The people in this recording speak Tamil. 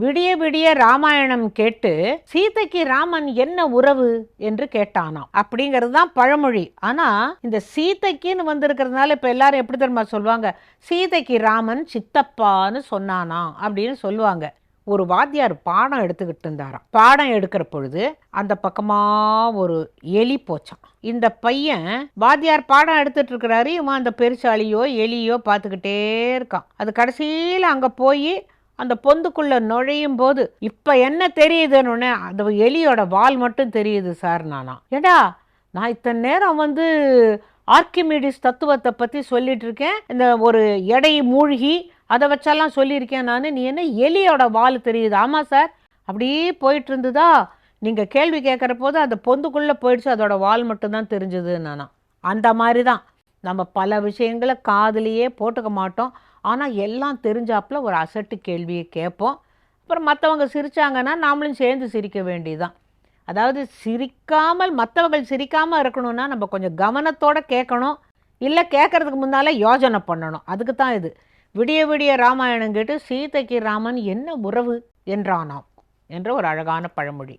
விடிய விடிய ராமாயணம் கேட்டு சீதைக்கு ராமன் என்ன உறவு என்று கேட்டானாம். அப்படிங்கிறது தான் பழமொழி. ஆனா இந்த சீதைக்குன்னு வந்திருக்கிறதுனால இப்ப எல்லாரும் எப்படி தெரியுமா சொல்லுவாங்க சீதைக்கு ராமன் சித்தப்பான்னு சொன்னானா அப்படின்னு சொல்லுவாங்க. ஒரு வாத்தியார் பாடம் எடுத்துக்கிட்டு இருந்தாராம். பாடம் எடுக்கிற பொழுது அந்த பக்கமாக ஒரு எலி போச்சான் இந்த பையன் வாத்தியார் பாடம் எடுத்துட்டு இருக்கிறாரு. இவன் அந்த பெருசாளியோ எலியோ பார்த்துக்கிட்டே இருக்கான். அது கடைசியில் அங்கே போய் அந்த பொந்துக்குள்ள நுழையும் போது இப்ப என்ன தெரியுதுன்னு அந்த எலியோட வால் மட்டும் தெரியுது சார் நானா. ஏடா நான் இத்தனை நேரம் வந்து ஆர்கிமிடிஸ் தத்துவத்தை பற்றி சொல்லிட்டு இருக்கேன். இந்த ஒரு எடை மூழ்கி அதை வச்செல்லாம் சொல்லியிருக்கேன் நான். நீ என்ன எலியோட வால் தெரியுது? ஆமாம் சார். அப்படியே போயிட்டு இருந்ததா நீங்கள் கேள்வி கேட்குற போது அந்த பொந்துக்குள்ளே போயிடுச்சு. அதோட வால் மட்டும்தான் தெரிஞ்சுது நானா. அந்த மாதிரி தான். நம்ம பல விஷயங்களை காதுலேயே போட்டுக்க மாட்டோம். ஆனால் எல்லாம் தெரிஞ்சாப்புல ஒரு அசட்டு கேள்வியை கேட்போம். அப்புறம் மற்றவங்க சிரிச்சாங்கன்னா நாமளும் சேர்ந்து சிரிக்க வேண்டியதுதான். அதாவது சிரிக்காமல் மற்றவர்கள் சிரிக்காமல் இருக்கணும்னா நம்ம கொஞ்சம் கவனத்தோடு கேட்கணும். இல்லை கேட்குறதுக்கு முன்னால் யோஜனை பண்ணணும். அதுக்கு தான் இது. விடிய விடிய ராமாயணம் கேட்டு சீதைக்கு ராமன் என்ன உறவு என்றானாம் என்ற ஒரு அழகான பழமொழி.